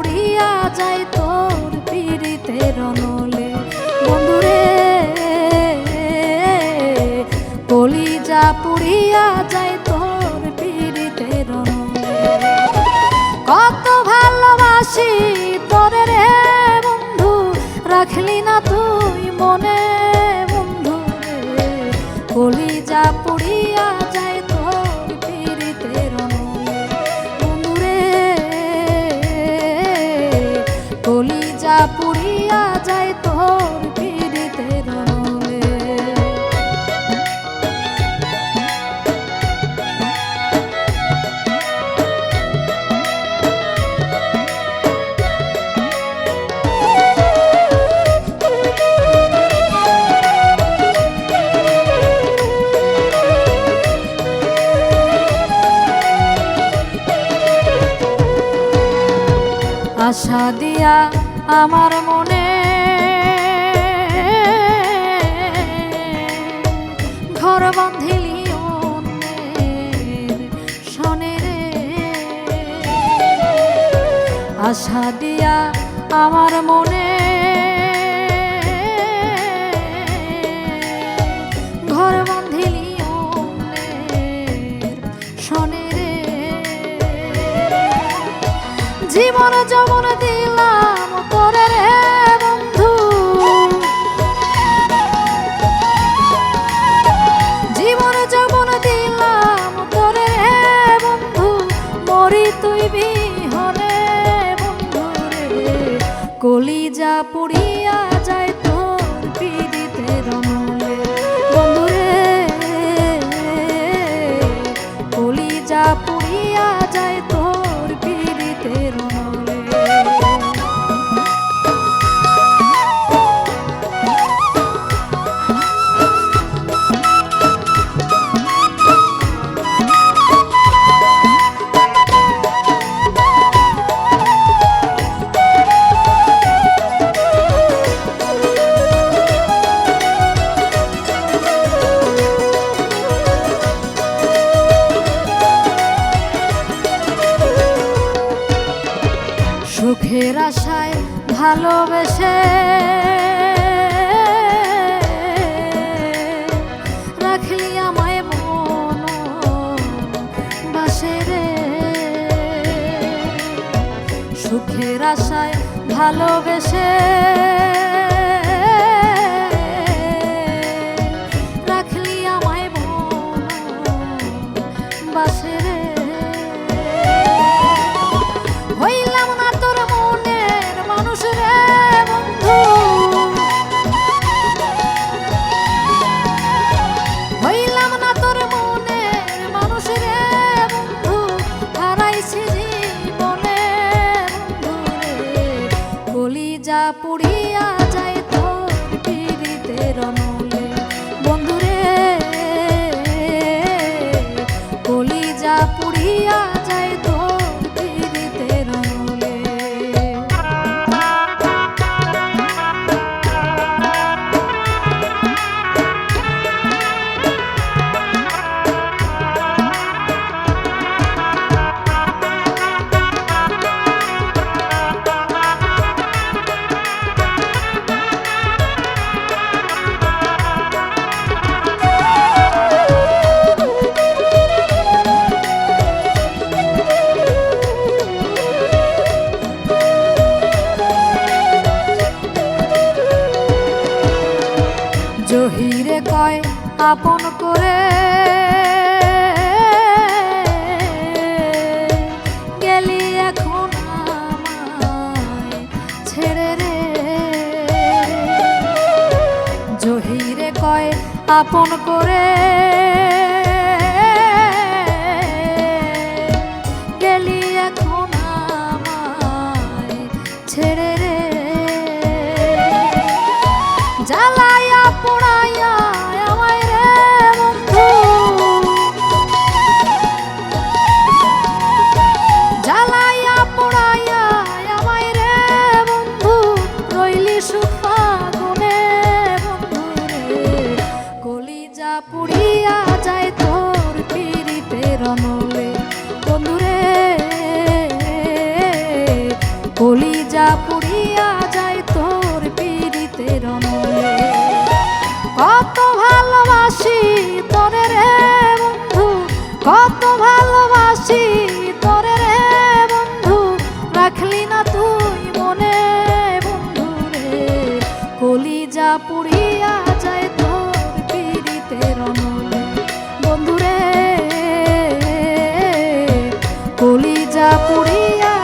উড়িয়া যায় তোর পীড়িতের অনু আশা দিয়া আমার মনে। ঘর বাঁধিলি আশা দিয়া আমার মনে। ঘর জীবন যমন দিলাম তোরে রে বন্ধু। জীবন যমন দিলাম তোরে রে বন্ধু। মরি তুই বিহনে বন্ধু রে। কলিজা পুড়িয়া সুখের আশায় ভালোবেসে রাখলি আমায় মন বাসে রে। সুখের আশায় ভালোবেসে কলিজা জহিরে কয় আপন করে। গেলি এখন ছেড়ে রে। জহিরে কয় আপন করে। পুরিয়া বাসা পুড়িয়া